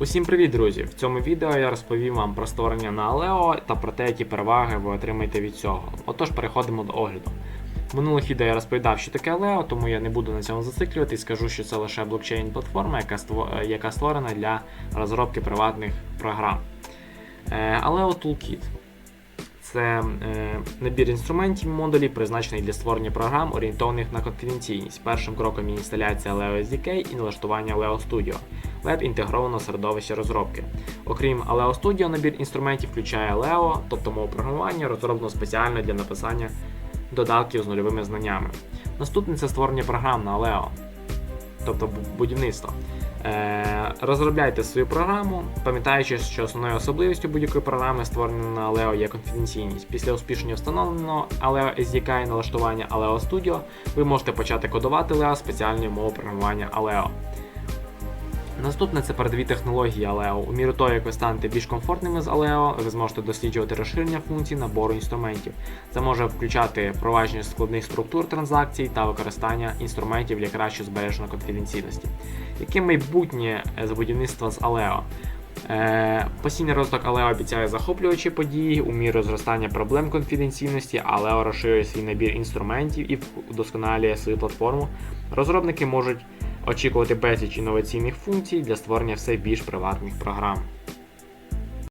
Усім привіт, друзі! В цьому відео я розповім вам про створення на Aleo та про те, які переваги ви отримаєте від цього. Отож, переходимо до огляду. В минулих відео я розповідав, що таке Aleo, тому я не буду на цьому зациклювати і скажу, що це лише блокчейн-платформа, яка, е, створена для розробки приватних програм. Е, Aleo Toolkit це е, набір інструментів модулів, призначений для створення програм, орієнтованих на конфіденційність. Першим кроком є інсталяція Aleo SDK і налаштування Aleo Studio, веб інтегрованого середовища розробки. Окрім Aleo Studio, набір інструментів включає Aleo, тобто мову програмування, розроблено спеціально для написання додатків з нульовими знаннями. Наступне це створення програм на Aleo, тобто бу- будівництво. Е, розробляйте свою програму, пам'ятаючи, що основною особливістю будь-якої програми, створеної на Aleo, є конфіденційність. Після успішно встановленого Aleo SDK і налаштування Aleo Studio, ви можете почати кодувати Aleo спеціальною мовою програмування Aleo. Наступне це передові технології Aleo. У міру того, як ви станете більш комфортними з Aleo, ви зможете досліджувати розширення функцій набору інструментів. Це може включати впровадження складних структур транзакцій та використання інструментів для кращого збереження конфіденційності. Яке майбутнє е, з будівництва з Aleo? Е, Постійний розвиток Aleo обіцяє захоплюючі події у міру зростання проблем конфіденційності, Aleo розширює свій набір інструментів і удосконалює свою платформу. Розробники можуть очікувати безліч інноваційних функцій для створення все більш приватних програм.